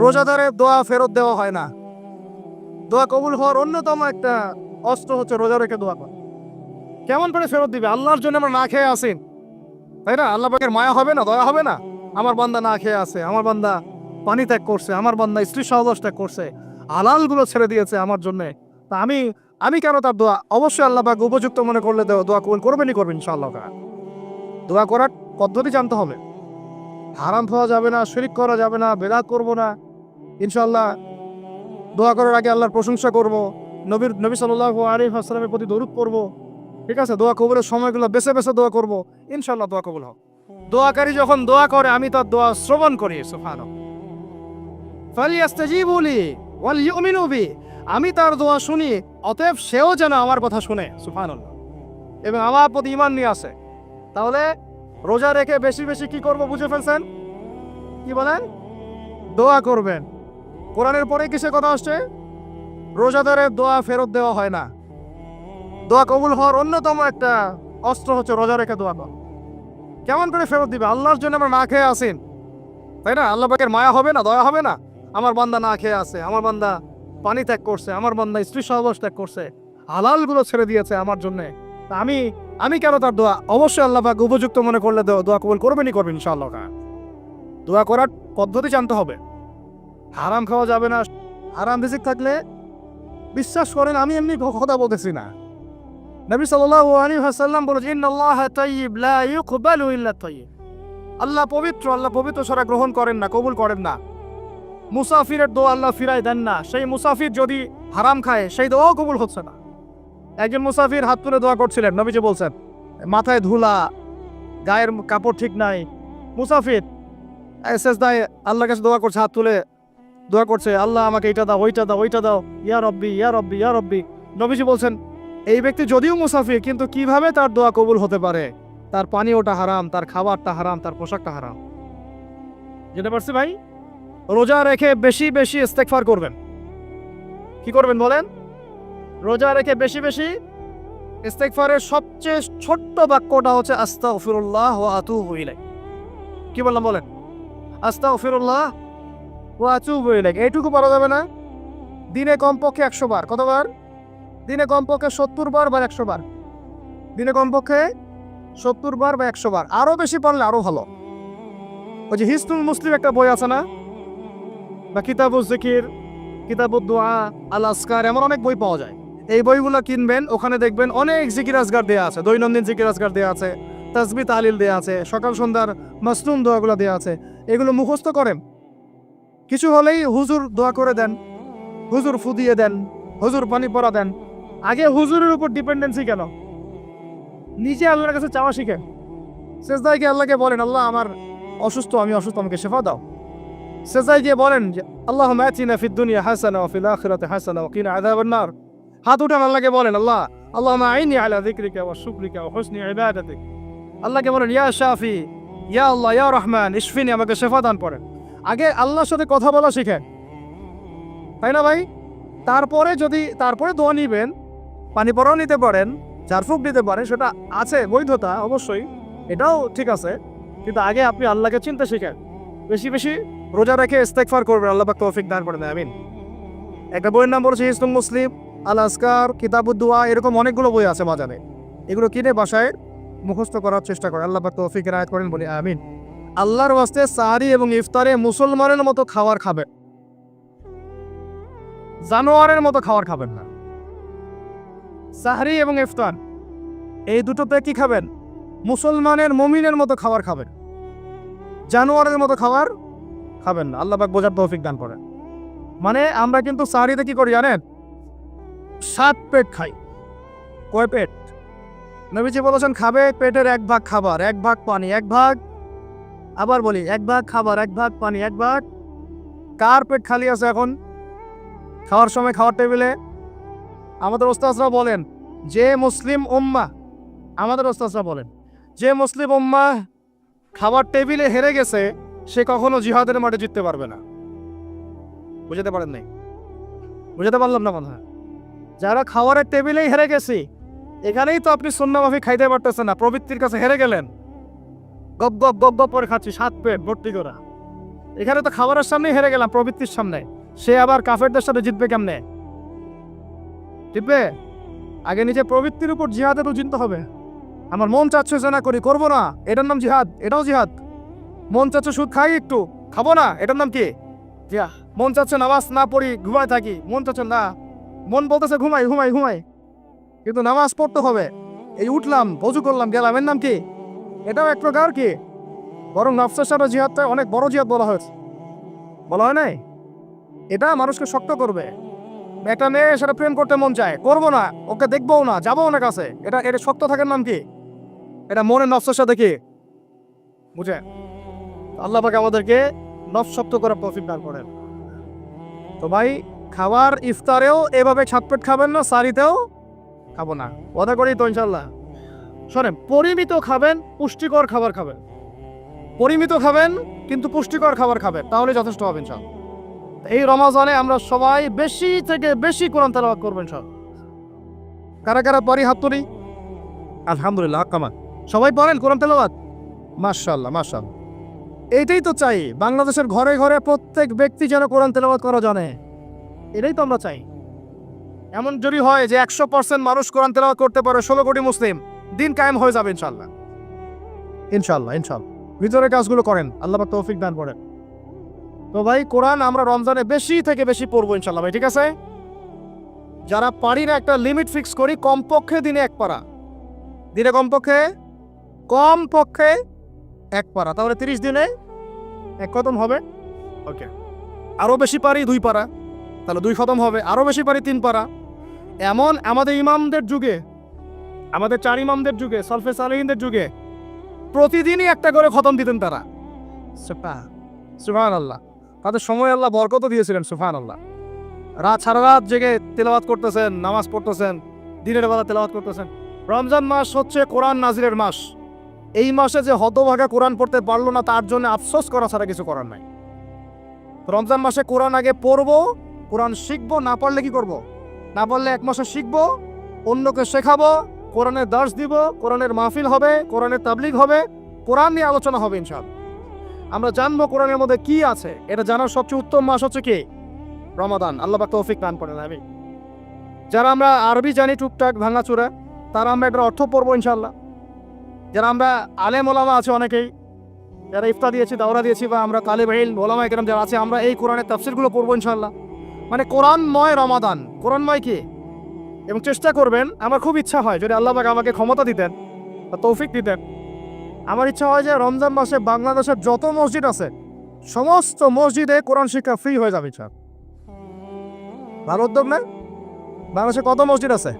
রোজাদারের দোয়া ফেরত দেওয়া হয় না। দোয়া কবুল হওয়ার অন্যতম একটা অস্ত্র হচ্ছে রোজা রেখে দোয়া করা। কেমন করে ফেরত দিবে? আল্লাহর জন্য আমরা না খেয়ে আসেন তাই না? আল্লাহ পাকের মায়া হবে না, দয়া হবে না? আমার বান্দা না খেয়ে আছে, আমার বান্দা পানি ত্যাগ করছে, আমার বান্দা স্ত্রী সহবাস ত্যাগ করছে আলালগুলো ছেড়ে দিয়েছে আমার জন্য। তা আমি আমি কেন তার দোয়া? অবশ্যই আল্লাহ পাক উপযুক্ত মনে করলে দেওয়া দোয়া কবুল করবেনই করবেন ইনশাআল্লাহ দোয়া করার পদ্ধতি জানতে হবে। হারাম খাওয়া যাবে না, শরিক করা যাবে না, বেদাত করব না। ইনশাআল্লাহ দোয়া করার আগে আল্লাহর প্রশংসা করব, নবীর, নবী সাল্লাল্লাহু আলাইহি ওয়াসাল্লামের প্রতি দরুদ পড়ব, ঠিক আছে? দোয়া কবুলের সময়গুলো বেছে বেছে দোয়া করব ইনশাল্লাহ দোয়া কবুল হবে দোয়াকারী যখন দোয়া করে, আমি তার দোয়া শ্রবণ করি লি ওয়াল আমি তার দোয়া শুনি, অতএব সেও যেন আমার কথা শুনে, সুবহানাল্লাহ। এবং আমার প্রতি ইমান নিয়ে আসে। তাহলে রোজা রেখে বেশি বেশি কি করব, বুঝে ফেলছেন? কি বলেন? দোয়া করবেন। কোরআনের পরে কিসের কথা আসছে? রোজাদারের দোয়া ফেরত দেওয়া হয় না। দোয়া কবুল হওয়ার অন্যতম একটা অস্ত্র হচ্ছে রোজা রেখে দোয়া করা। কেমন করে ফেরত দিবে? আল্লাহর জন্য আমরা না খেয়ে আসেন। তাই না? আল্লাহ পাকের মায়া হবে না, দয়া হবে না? আমার বান্দা না খেয়ে আছে, আমার বান্দা পানি ত্যাগ করছে, আমার বান্দা স্ত্রী সহবাস ত্যাগ করছে, হালালগুলো ছেড়ে দিয়েছে আমার জন্য। তা আমি আমি কেন তার দোয়া? অবশ্যই আল্লাহ পাক উপযুক্ত মনে করলে দোয়া কবুল করবেনই করবেন ইনশাআল্লাহ। দোয়া করার পদ্ধতি জানতে হবে। হারাম খাওয়া যাবে না। হারাম রিজিক থাকলে বিশ্বাস করেন, আমি এমনি কথা বলতেছি না। নবী সাল্লাল্লাহু আলাইহি ওয়াসাল্লাম বলেছেন তাইয়্যিব আল্লাহ পবিত্র আল্লাহ পবিত্র সারা গ্রহণ করেন না, কবুল করেন না। মুসাফিরের দোয়া আল্লাহ ফিরাই দেন না। সেই মুসাফির যদি হারাম খায়, সেই দোয়াও কবুল হচ্ছে না। একজন মুসাফির হাত তুলে দোয়া করছিলেন, নবীজি বলছেন, মাথায় ধুলা, গায়ের কাপড় ঠিক নাই। মুসাফির এসএস দায় আল্লাহর কাছে দোয়া করছে, হাত তুলে দোয়া করছে, আল্লাহ আমাকে এইটা দাও, ওইটা দাও ওইটা দাও। ইয়া রব্বি ইয়া রব্বি ইয়া রব্বি। নবীজি বলছেন, এই ব্যক্তি যদিও মুসাফির, কিন্তু কীভাবে তার দোয়া কবুল হতে পারে? তার পানি ওটা হারাম, তার খাবারটা হারাম, তার পোশাকটা হারাম। যেতে পারছি ভাই? রোজা রেখে বেশি বেশি ইস্তেকফার করবেন। কি করবেন বলেন? রোজা রেখে বেশি বেশি ইস্তেকফারের সবচেয়ে ছোট্ট বাক্যটা হচ্ছে, আস্তাগফিরুল্লাহ ওয়া আতুবু ইলাইহি। কি বললাম বলেন? আস্তা আস্তাগফিরুল্লাহ এইটুকু পারা যাবে না। দিনে কমপক্ষে একশো বার। কতবার? দিনে কমপক্ষে সত্তর বার বা একশো বার। দিনে কমপক্ষে সত্তর বার বা একশো বার। আরও বেশি পারলে আরও ভালো। ওই যে হিস্তুল মুসলিম একটা বই আছে না? বা কিতাবুজ জিকির কিতাবুদ দোয়া আল আসকার এমন অনেক বই পাওয়া যায়। এই বইগুলো কিনবেন, ওখানে দেখবেন অনেক জিকির আজগার দেওয়া আছে। দৈনন্দিন জিকির আজগার দেওয়া আছে। তাসবি তালিল দেওয়া আছে। সকাল সন্ধ্যার মাসনুম দোয়াগুলো দেওয়া আছে। এগুলো মুখস্থ করেন। কিছু হলেই হুজুর দোয়া করে দেন, হুজুর ফু দিয়ে দেন, হুজুর পানি পরা দেন। আগে হুজুরের উপর ডিপেন্ডেন্সি কেন? নিজে আল্লাহর কাছে চাওয়া শিখে। শেষদায় গিয়ে আল্লাহকে বলেন, আল্লাহ, আমার অসুস্থ, আমি অসুস্থ, আমাকে শেফা দাও। শেষদায় গিয়ে বলেন যে আল্লাহ ম্যাচিনা হাসানা ও ফিল আখিরাতে হাসানা কিনা আযাবান নার। হাত উঠান আল্লাহকে বলেন, আল্লাহ আল্লাহ আইনি আলা যিকরিকা ওয়া শুকরিকা ওয়া হুসনি ইবাদাতিক। আল্লাহকে বলেন, ইয়া শাফি, ইয়া আল্লাহ, ইয়া রহমান, ইশফিনি, আমাকে শেফা দান করেন আগে আল্লাহর সাথে কথা বলা শিখেন তাই না ভাই? তারপরে যদি, তারপরে দোয়া নিবেন, পানি পরাও নিতে পারেন ঝাড়ফুঁক দিতে পারেন, সেটা আছে, বৈধতা অবশ্যই, এটাও ঠিক আছে। কিন্তু আগে আপনি আল্লাহকে চিনতে শিখেন। বেশি বেশি রোজা রেখে ইস্তেকফার করবেন, আল্লাহ তৌফিক দান করেন আমিন। একটা বইয়ের নাম বলছে ইসলাম মুসলিম আল আসকার কিতাবুদ্দোয়া এরকম অনেকগুলো বই আছে বাজারে এগুলো কিনে বাসায় মুখস্থ করার চেষ্টা করে, আল্লাহ পাক তৌফিক রায়ত করেন বলি, আমিন। আল্লাহর ওয়াস্তে সাহারি এবং ইফতারে মুসলমানের মতো খাবার খাবেন। জানোয়ারের মতো খাবার খাবেন না। সাহারি এবং ইফতার, এই দুটোতে কি খাবেন? মুসলমানের মমিনের মতো খাবার খাবেন। জানোয়ারের মতো খাবার খাবেন না। আল্লাহ বোঝার তৌফিক দান করেন। মানে আমরা কিন্তু সাহারিতে কি করি জানেন? সাত পেট খাই। কয় পেট? নবীজি বলেছেন, খাবে পেটের এক ভাগ খাবার, এক ভাগ পানি, এক ভাগ আবার বলি, এক ভাগ খাবার, এক ভাগ পানি, এক ভাগ কার পেট খালি আছে এখন? খাওয়ার সময় খাওয়ার টেবিলে আমাদের ওস্তাজরা বলেন, যে মুসলিম উম্মা, আমাদের ওস্তাজরা বলেন, যে মুসলিম উম্মা খাবার টেবিলে হেরে গেছে, সে কখনো জিহাদের মাঠে জিততে পারবে না। বুঝাতে পারেন নাই? বুঝাতে পারলাম না মনে যারা খাবারের টেবিলেই হেরে গেছি, এখানেই তো আপনি সন্ন্যামাফি খাইতে পারতেছেন না, প্রবৃত্তির কাছে হেরে গেলেন। গপ গপ গপ গপ করে খাচ্ছি, সাত পেট ভর্তি করা। এখানে তো খাবারের সামনে হেরে গেলাম, প্রবৃত্তির সামনে। সে আবার কাফেরদের সাথে জিতবে কেমনে? জিতবে? আগে নিজে প্রবৃত্তির উপর জিহাদে তো জিনতে হবে। আমার মন চাচ্ছে যে না করি, করব না। এটার নাম জিহাদ, এটাও জিহাদ। মন চাচ্ছে সুদ খাই একটু, খাব না, এটার নাম কি? জিয়া। মন চাচ্ছে নামাজ না পড়ি, ঘুমায় থাকি। মন চাচ্ছে না। মন বলতেছে ঘুমাই ঘুমাই ঘুমাই। কিন্তু নামাজ পড়তে হবে। এই উঠলাম বজু করলাম, গেলাম, এর নাম কি? এটাও এক প্রকার কি? বরং নফসের সাথে জিহাদটা অনেক বড় জিহাদ বলা হয়েছে। বলা হয় নাই? এটা মানুষকে শক্ত করবে। একটা মেয়ে সেটা প্রেম করতে মন চায়। করব না, ওকে দেখব না যাব না কাছে। এটা এটা শক্ত থাকার নাম কি? এটা মনের নফসের সাথে কি? বুঝে আল্লাহ পাকে আমাদেরকে নফ শক্ত করে প্রফিট দান করেন। তো ভাই, খাবার, ইফতারেও এভাবে ছাটপেট খাবেন না, সারিতেও খাব না। ওদা করি তো ইনশাল্লাহ শোনেন পরিমিত খাবেন পুষ্টিকর খাবার খাবেন। পরিমিত খাবেন কিন্তু পুষ্টিকর খাবার খাবেন তাহলে যথেষ্ট হবে ইনশাল্লাহ এই রমাজানে আমরা সবাই বেশি থেকে বেশি কোরআন তেলাওয়াত করবেন সব কারা কারা পারি হাত তুলি? আলহামদুলিল্লাহ কামা সবাই পারেন কোরআন তেলাওয়াত? মাশাআল্লাহ মাশাআল্লাহ। এইটাই তো চাই বাংলাদেশের ঘরে ঘরে প্রত্যেক ব্যক্তি যেন কোরআন তেলাওয়াত করা জানে। এটাই তো আমরা চাই। এমন যদি হয় যে একশো পার্সেন্ট মানুষ কোরআন তেলাওয়াত করতে পারে ষোলো কোটি মুসলিম। দিন কায়েম হয়ে যাবে ইনশাল্লাহ ইনশাল্লাহ ইনশাল্লাহ ভিতরে কাজগুলো করেন, আল্লাহ তৌফিক দান করেন। তো ভাই, কোরআন আমরা রমজানে বেশি থেকে বেশি পড়ব ইনশাল্লাহ ভাই, ঠিক আছে? যারা পারি না একটা লিমিট ফিক্স করি, কমপক্ষে দিনে এক পারা। দিনে কমপক্ষে? কমপক্ষে এক পারা। তাহলে তিরিশ দিনে এক খতম হবে? ওকে আরও বেশি পারি দুই পারা। তাহলে দুই খতম হবে। আরও বেশি পারি তিন পারা। এমন আমাদের ইমামদের যুগে আমাদের চার ইমামদের যুগে, সলফে সালেহিনদের যুগে প্রতিদিনই একটা করে খতম দিতেন তারা। সুফান আল্লাহ তাদের সময় আল্লাহ বরকত দিয়েছিলেন সুফান আল্লাহ রাত সারা রাত জেগে তেলাওয়াত করতেছেন, নামাজ পড়তেছেন, দিনের বেলা তেলাওয়াত করতেছেন। রমজান মাস হচ্ছে কোরআন নাজিরের মাস। এই মাসে যে হতভাগা কোরআন পড়তে পারল না, তার জন্য আফসোস করা ছাড়া কিছু করার নাই। রমজান মাসে কোরআন আগে পড়ব, কোরআন শিখব, না পারলে কি করব। না পারলে এক মাসে শিখব, অন্যকে শেখাবো কোরআনের দাস দিব, কোরআনের মাহফিল হবে, কোরআনের তাবলিগ হবে, কোরআন নিয়ে আলোচনা হবে ইনশাল আমরা জানব কোরআনের মধ্যে কি আছে, এটা জানার সবচেয়ে উত্তম মাস হচ্ছে কি? রমাদান। আল্লাহ তৌফিক দান করেন আমি যারা আমরা আরবি জানি টুকটাক, ভাঙাচুরা, তারা আমরা এটার অর্থ পড়ব ইনশাল্লাহ যারা আমরা আলেম ওলামা আছে অনেকেই, যারা ইফতা দিয়েছি, দাওরা দিয়েছি বা আমরা কালে বাহিল ওলামা একরাম যারা আছে, আমরা এই কোরআনের তাফসিরগুলো পড়ব ইনশাল্লাহ মানে কোরআনময় রমাদান। কোরআনময় কি? এবং চেষ্টা করবেন, আমার খুব ইচ্ছা হয় যদি আল্লাহ আমাকে ক্ষমতা দিতেন বা তৌফিক দিতেন। আমার ইচ্ছা হয় যে রমজান মাসে বাংলাদেশের যত মসজিদ আছে, সমস্ত মসজিদে কোরআন শিক্ষা ফ্রি হয়ে যাবে ইচ্ছা ভালো উদ্যোগ না? বাংলাদেশে কত মসজিদ আছে?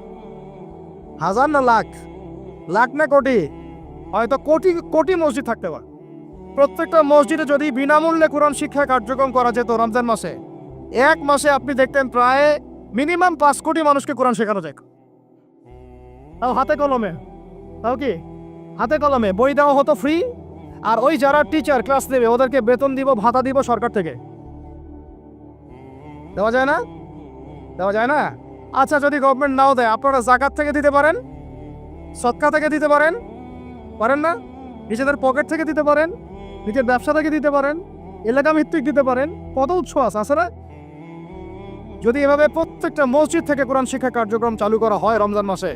হাজার না লাখ? লাখ না কোটি? হয়তো কোটি কোটি মসজিদ থাকতে পারে। প্রত্যেকটা মসজিদে যদি বিনামূল্যে কোরআন শিক্ষা কার্যক্রম করা যেত রমজান মাসে, এক মাসে আপনি দেখতেন প্রায় মিনিমাম পাঁচ কোটি মানুষকে কোরআন শেখানো যায় তাও হাতে কলমে। তাও কি? হাতে কলমে। বই দেওয়া হতো ফ্রি আর ওই যারা টিচার ক্লাস দেবে ওদেরকে বেতন দিব, ভাতা দিব সরকার থেকে। দেওয়া যায় না? দেওয়া যায় না? আচ্ছা যদি গভর্নমেন্ট নাও দেয়, আপনারা জাকাত থেকে দিতে পারেন, সৎকা থেকে দিতে পারেন পারেন না? নিজেদের পকেট থেকে দিতে পারেন, নিজের ব্যবসা থেকে দিতে পারেন, এলাকা ভিত্তিক দিতে পারেন, কত উৎস আছে আছে না? যদি এভাবে প্রত্যেকটা মসজিদ থেকে কোরআন শিক্ষা কার্যক্রম চালু করা হয় রমজান মাসে,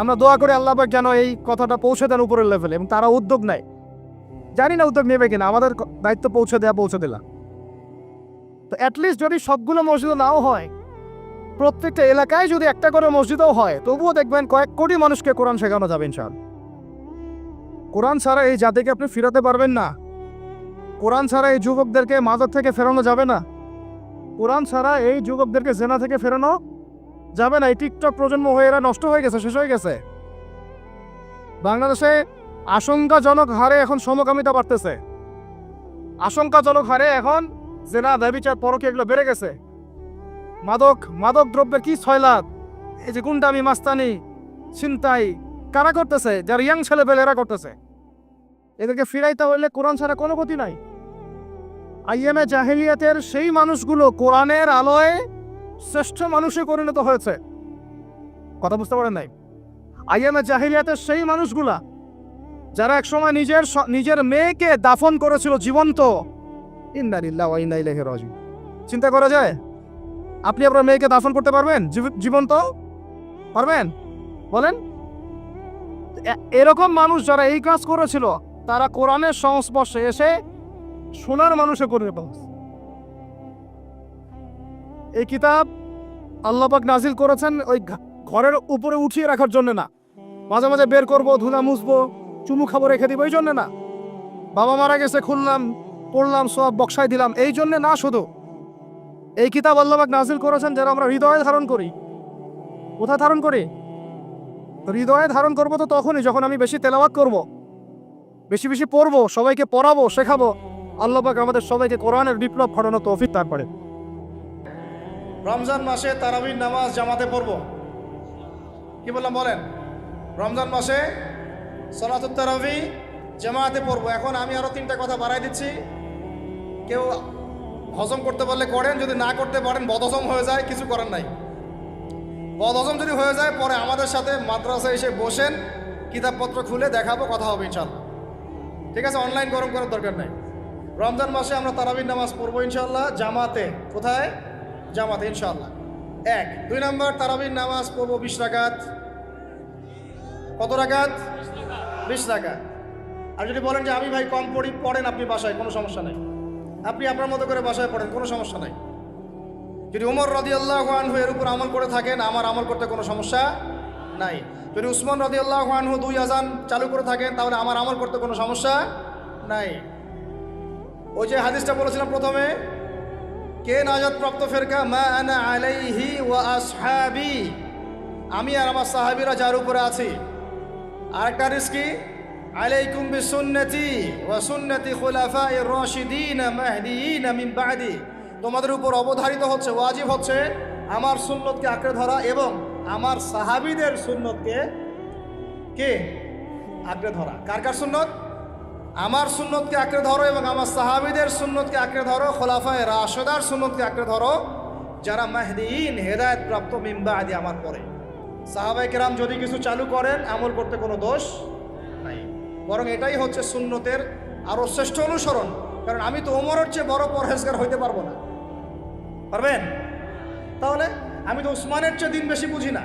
আমরা দোয়া করে আল্লাহ পাক যেন এই কথাটা পৌঁছে দেন উপরের লেভেলে এবং তারা উদ্যোগ নেয়। জানি না উদ্যোগ নেবে কিনা, আমাদের দায়িত্ব পৌঁছে দেওয়া পৌঁছে দিলাম। তো অ্যাটলিস্ট যদি সবগুলো মসজিদও নাও হয়, প্রত্যেকটা এলাকায় যদি একটা করে মসজিদও হয়, তবুও দেখবেন কয়েক কোটি মানুষকে কোরআন শেখানো যাবে ইনশাল কোরআন ছাড়া এই জাতিকে আপনি ফিরাতে পারবেন না। কোরআন ছাড়া এই যুবকদেরকে মাদক থেকে ফেরানো যাবে না। কোরআন ছাড়া এই যুবকদেরকে জেনা থেকে ফেরানো যাবে না। এই টিকটক প্রজন্ম হয়ে এরা নষ্ট হয়ে গেছে, শেষ হয়ে গেছে। বাংলাদেশে আশঙ্কাজনক হারে এখন সমকামিতা বাড়তেছে। আশঙ্কাজনক হারে এখন জেনা, ব্যবিচার পরকে এগুলো বেড়ে গেছে। মাদক মাদক দ্রব্যের কি ছয় লাখ এই যে গুন্ডামি, মাস্তানি, ছিনতাই কারা করতেছে? যারা ইয়াং ছেলে পেলে এরা করতেছে। এদেরকে ফিরাইতে হইলে কোরআন ছাড়া কোনো গতি নাই। আইএমএ জাহিলিয়াতের সেই মানুষগুলো কোরআনের আলোয় শ্রেষ্ঠ মানুষে পরিণত হয়েছে। কথা বুঝতে পারেন নাই? আইএমএ জাহিলিয়াতের সেই মানুষগুলা, যারা একসময় নিজের নিজের মেয়েকে দাফন করেছিল জীবন্ত। রাজিউন। চিন্তা করা যায়? আপনি আপনার মেয়েকে দাফন করতে পারবেন? জীবন্ত? পারবেন? বলেন। এরকম মানুষ যারা এই কাজ করেছিল, তারা কোরআনের সংস্পর্শে এসে সোনার মানুষে করে পাচ্ছে এই কিতাব আল্লাপাক নাজিল করেছেন ওই ঘরের উপরে উঠিয়ে রাখার জন্য না। মাঝে মাঝে বের করব ধুনা মুছবো, চুমু খাব রেখে দিব, এই জন্য না। বাবা মারা গেছে, খুললাম, পড়লাম, সব বক্সায় দিলাম, এই জন্য না শুধু। এই কিতাব আল্লাপাক নাজিল করেছেন যারা আমরা হৃদয়ে ধারণ করি। কোথায় ধারণ করি? হৃদয়ে ধারণ করব তো তখনই, যখন আমি বেশি তেলাওয়াত করব। বেশি বেশি পড়ব, সবাইকে পড়াবো, শেখাবো। আল্লাপাক আমাদের সবাইকে কোরআনের বিপ্লব ঘটানো তৌফিক তারপরে রমজান মাসে তারাবির নামাজ জামাতে পড়ব। কি বললাম বলেন? রমজান মাসে সলাতুত তারাবি জামাতে পড়ব। এখন আমি আরও তিনটা কথা বাড়াই দিচ্ছি। কেউ হজম করতে পারলে করেন, যদি না করতে পারেন বদহজম হয়ে যায়, কিছু করার নাই। বদহজম যদি হয়ে যায়, পরে আমাদের সাথে মাদ্রাসা এসে বসেন, কিতাবপত্র খুলে দেখাবো, কথা হবে ইনশাল্লাহ ঠিক আছে? অনলাইন গরম করার দরকার নাই। রমজান মাসে আমরা তারাবির নামাজ পড়ব ইনশাল্লাহ জামাতে, কোথায়? জামাতে ইনশাল্লাহ এক। দুই নম্বর, তারাবির নামাজ পড়ব বিশ রাকাত। কত রাকাত? বিশ আর যদি বলেন যে, আমি ভাই কম পড়ি, পড়েন আপনি বাসায়, কোনো সমস্যা নেই। আপনি আপনার মতো করে বাসায় পড়েন, কোনো সমস্যা নাই। যদি উমর রদি আল্লাহ আনহু এর উপর আমল করে থাকেন, আমার আমল করতে কোনো সমস্যা নাই। যদি উসমান রদি আল্লাহ আনহু দুই আজান চালু করে থাকেন, তাহলে আমার আমল করতে কোনো সমস্যা নাই। ওই যে হাদিসটা বলেছিলাম প্রথমে, কে নাজাত প্রাপ্ত ফেরকা? মা আনা আলাইহি ওয়া আসহাবি। আমি আর আমার সাহাবীরা যার উপরে আছি। আরেকটা হাদিস কি? আলাইকুম বিসুন্নতি ওয়া সুন্নতি খুলাফায়ে রাশিদিন মাহদিয়িন মিন বাদি। তোমাদের উপর অবধারিত হচ্ছে, ওয়াজিব হচ্ছে আমার সুন্নতকে আঁকড়ে ধরা এবং আমার সাহাবীদের সুন্নতকে কে? আঁকড়ে ধরা। কার কার সুন্নত? আমার সুন্নতকে আঁকড়ে ধরো এবং আমার সাহাবিদের সুন্নতকে আঁকড়ে ধরো, খোলাফায় রাশেদার সুন্নতকে আঁকড়ে ধরো, যারা মাহদিন হেদায়ত প্রাপ্ত মিম্বা আদি আমার পরে। সাহাবাই কেরাম যদি কিছু চালু করেন, আমল করতে কোনো দোষ নাই। বরং এটাই হচ্ছে সুন্নতের আরও শ্রেষ্ঠ অনুসরণ। কারণ আমি তো ওমরের চেয়ে বড় পরহেজগার হইতে পারব না। পারবেন? তাহলে আমি তো উসমানের চেয়ে দিন বেশি বুঝি না।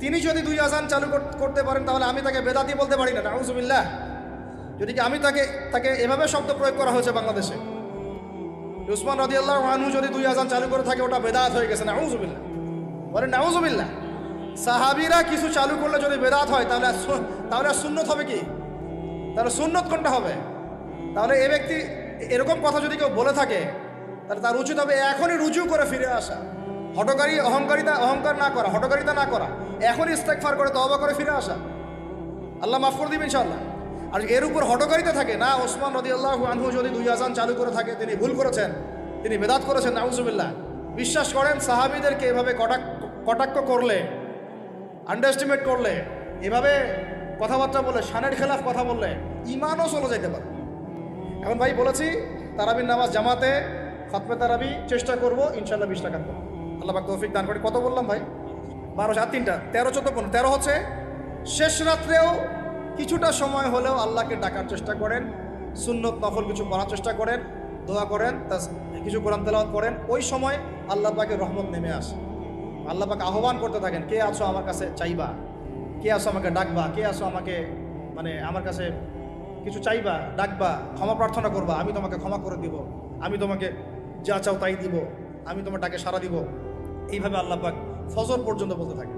তিনি যদি দুই আজান চালু করতে পারেন, তাহলে আমি তাকে বেদাতি বলতে পারি না। নাউজুবিল্লাহ। যদি কি আমি তাকে তাকে এভাবে শব্দ প্রয়োগ করা হয়েছে বাংলাদেশে? উসমান রদি আল্লাহ আনহু যদি দুই আজান চালু করে থাকে, ওটা বেদাত হয়ে গেছে, নাউজুবিল্লাহ। বলেন, নাউজুবিল্লাহ। সাহাবিরা কিছু চালু করলে যদি বেদাত হয়, তাহলে তাহলে সুন্নত হবে কি? তাহলে সুন্নত কোনটা হবে? তাহলে এ ব্যক্তি এরকম কথা যদি কেউ বলে থাকে, তাহলে তার উচিত হবে এখনই রুজু করে ফিরে আসা। হটকারী অহংকারিতা, অহংকার না করা হটকারিতা না করা। এখনই ইস্তেকফার করে তবা করে ফিরে আসা। আল্লাহ মাফ করে দিবেন ইনশাআল্লাহ। আর এর উপর হটকারিতা থাকে। না ওসমান রদি আল্লাহ আনহু যদি দুই আজান চালু করে থাকে, তিনি ভুল করেছেন। তিনি বেদাত করেছেন, নাউজুবিল্লাহ। বিশ্বাস করেন, সাহাবিদেরকে এভাবে কটাক কটাক্ষ করলে আন্ডারস্টিমেট করলে, এভাবে কথাবার্তা বলে সানের খেলাফ কথা বললে ইমানও চলে যেতে পারে। এখন ভাই বলেছি, তারাবির নামাজ জামাতে খতমে তারাবি চেষ্টা করব ইনশাল্লাহ বিশ টাকা দেবো। আল্লাহ তৌফিক দান করে। কত বললাম ভাই? বারো, সাত, তিনটা। তেরো, চোদ্দ, পনেরো। তেরো হচ্ছে, শেষ রাত্রেও কিছুটা সময় হলেও আল্লাহকে ডাকার চেষ্টা করেন, সুন্নত নফল কিছু করার চেষ্টা করেন, দোয়া করেন তা কিছু কোরআন তেলাওয়াত করেন, ওই সময় আল্লাহ পাকের রহমত নেমে আসে। আল্লাহ পাক আহ্বান করতে থাকেন, কে আছো আমার কাছে চাইবা? কে আছো আমাকে ডাকবা? কে আছো আমাকে মানে আমার কাছে কিছু চাইবা, ডাকবা? ক্ষমা প্রার্থনা করবা? আমি তোমাকে ক্ষমা করে দিব। আমি তোমাকে যা চাও তাই দিব। আমি তোমার ডাকে সারা দিব। এইভাবে আল্লাহ পাক ফজর পর্যন্ত বলতে থাকে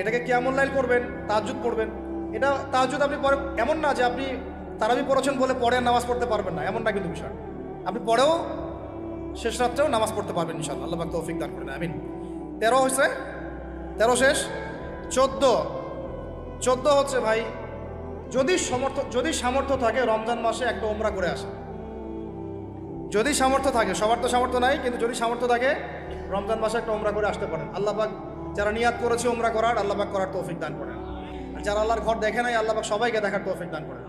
এটাকে কেমন লাইল করবেন তাহাজুদ পড়বেন এটা তাহাজুদ আপনি পরে এমন না যে আপনি তারাবি পড়েছেন বলে পরে নামাজ পড়তে পারবেন না এমন না কিন্তু বিষয়। আপনি পরেও শেষ রাত্রেও নামাজ পড়তে পারবেন ইনশাল্লাহ আল্লাহ পাক তৌফিক দান করেন, আমিন। তেরো হয়েছে? তেরো শেষ? চোদ্দ। চোদ্দ হচ্ছে ভাই, যদি সমর্থ যদি সামর্থ্য থাকে রমজান মাসে একটা ওমরা করে আসে। যদি সামর্থ্য থাকে, সবার তো সামর্থ্য নাই, কিন্তু যদি সামর্থ্য থাকে, রমজান মাসে একটা ওমরা করে আসতে পারেন। আল্লাহ আল্লাহবাক যারা নিয়াত করেছে ওমরা করার আল্লাহবাক করার তৌফিক দান করেন। যারা আল্লাহর ঘর দেখে নাই আল্লাহবাক সবাইকে দেখার তৌফিক দান করেন।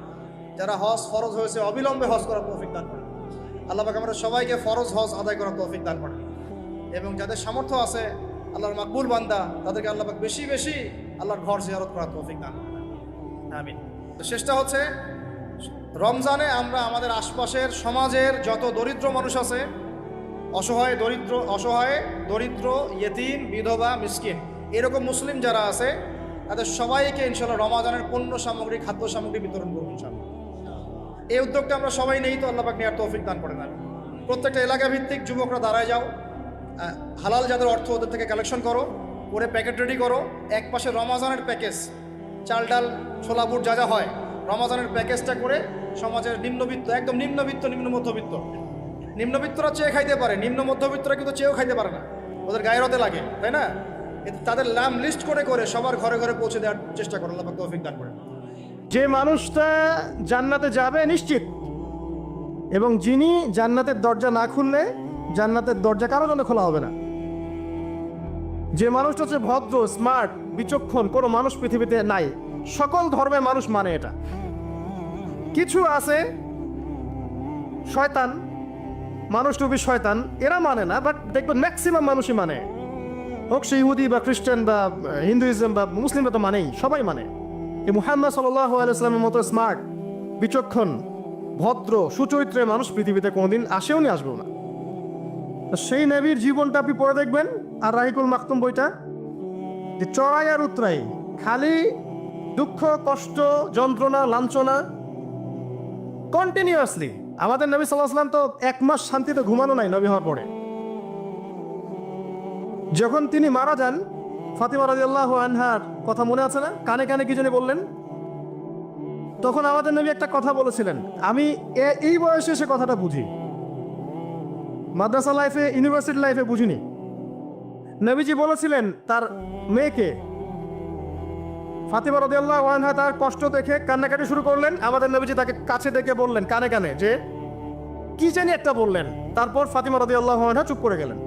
যারা হজ ফরজ হয়েছে, অবিলম্বে হজ করার তৌফিক দান করেন। আল্লাহবাক আমাদের সবাইকে ফরজ হজ আদায় করার তৌফিক দান করেন। এবং যাদের সামর্থ্য আছে, আল্লাহর মাকবুল বান্দা, তাদেরকে আল্লাহবাক বেশি বেশি আল্লাহর ঘর জিয়ারত করার তৌফিক দান করেন। আমিন। তো শেষটা হচ্ছে, রমজানে আমরা আমাদের আশপাশের সমাজের যত দরিদ্র মানুষ আছে, অসহায় দরিদ্র অসহায় দরিদ্র, ইয়েতিম, বিধবা, মিসকিন, এরকম মুসলিম যারা আছে তাদের সবাইকে ইনশাল্লাহ রমাজানের পণ্য সামগ্রী, খাদ্য সামগ্রী বিতরণ করব ইনশাল্লাহ এই উদ্যোগটা আমরা সবাই নেই তো আল্লাপাক নেওয়ার তৌফিক দান করে দেন প্রত্যেকটা এলাকা ভিত্তিক যুবকরা দাঁড়ায় যাও হালাল যাদের অর্থ ওদের থেকে কালেকশন করো, করে প্যাকেট রেডি করো। এক পাশে রমাজানের প্যাকেজ চাল ডাল, ছোলা, বুট যা যা হয়, রমাজানের প্যাকেজটা করে সমাজের নিম্নবিত্ত, একদম নিম্নবিত্ত, নিম্ন মধ্যবিত্ত। নিম্নবিত্তরা চেয়ে খাইতে পারে, নিম্ন মধ্যবিত্তরা কিন্তু চেয়েও খাইতে পারে না। ওদের গায়ে হতে লাগে, তাই না? তাদের নাম লিস্ট করে করে সবার ঘরে ঘরে পৌঁছে দেওয়ার চেষ্টা করো আল্লাহ তৌফিক দান করে যে মানুষটা জান্নাতে যাবে নিশ্চিত, এবং যিনি জান্নাতের দরজা না খুললে জান্নাতের দরজা কারও জন্য খোলা হবে না। যে মানুষটা হচ্ছে ভদ্র স্মার্ট বিচক্ষণ, কোনো মানুষ পৃথিবীতে নাই। সকল ধর্মের মানুষ মানে এটা। কিছু আছে, শয়তান, মানুষ টুপি শয়তান, এরা মানে না বাট দেখবেন ম্যাক্সিমাম মানুষই মানে। হোক সে ইহুদি বা খ্রিস্টান বা হিন্দুইজম বা মুসলিমরা তো মানেই, সবাই মানে। এই মুহাম্মদ সাল্লাহ আলাইসলামের মতো স্মার্ট বিচক্ষণ, ভদ্র, সুচরিত্রের মানুষ পৃথিবীতে কোনোদিন আসেও নি, আসবেও না। সেই নবীর জীবনটা আপনি পড়ে দেখবেন, আর রাহিকুল মাকতুম বইটা, যে চড়াই আর উতরাই, খালি দুঃখ, কষ্ট, যন্ত্রণা, লাঞ্ছনা কন্টিনিউয়াসলি আমাদের নবী সাল্লাহ সাল্লাম তো এক মাস শান্তিতে ঘুমানো নাই নবী হওয়ার পরে। যখন তিনি মারা যান, ফাতিমা রাদিয়াল্লাহু আনহার কথা মনে আছে না? কানে কানে কি জানি বললেন? তখন আমাদের নবী একটা কথা বলেছিলেন। আমি এই বয়সে সে কথাটা বুঝি। মাদ্রাসা লাইফে, ইউনিভার্সিটি লাইফে বুঝিনি। নবীজি বলেছিলেন তার মেয়েকে, ফাতিমা রাদিয়াল্লাহু আনহা তার কষ্ট দেখে কান্নাকাটি শুরু করলেন। আমাদের নবীজি তাকে কাছে দেখে বললেন, কানে কানে যে, কি জানি একটা বললেন। তারপর ফাতিমা রাদিয়াল্লাহু আনহা চুপ করে গেলেন।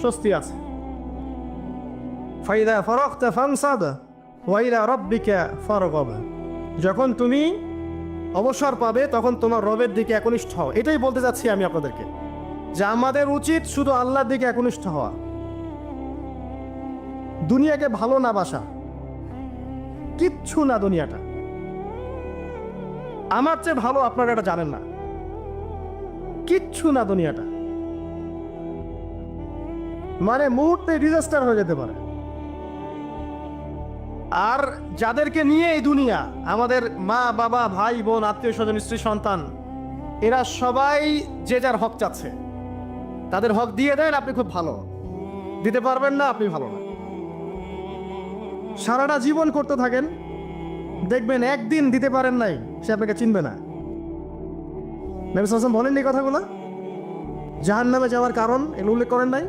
স্বস্তি আছে। ফাইদা ফরকতা ফানসাদ ওয়াইলা রব্বিকা ফরগব। যখন তুমি অবসর পাবে, তখন তোমার রবের দিকে একনিষ্ঠ হও। এটাই বলতে চাচ্ছি আমি আপনাদেরকে, যে আমাদের উচিত শুধু আল্লাহর দিকে একনিষ্ঠ হওয়া। দুনিয়াকে ভালো না বাসা, কিচ্ছু না দুনিয়াটা। আমার চেয়ে ভালো আপনারা এটা জানেন না। কিচ্ছু না দুনিয়াটা। মানে মুহূর্তে ডিজাস্টার হয়ে যেতে পারে। আর যাদেরকে নিয়ে এই দুনিয়া, আমাদের মা, বাবা, ভাই, বোন, আত্মীয় স্বজন, স্ত্রী, সন্তান, এরা সবাই যে যার হক চাচ্ছে। তাদের হক দিয়ে দেন, আপনি খুব ভালো। দিতে পারবেন না, আপনি ভালো না। সারাটা জীবন করতে থাকেন, দেখবেন একদিন দিতে পারেন নাই, সে আপনাকে চিনবে না। নবী বলেননি কথাগুলো? জাহান নামে যাওয়ার কারণ এগুলো উল্লেখ করেন নাই?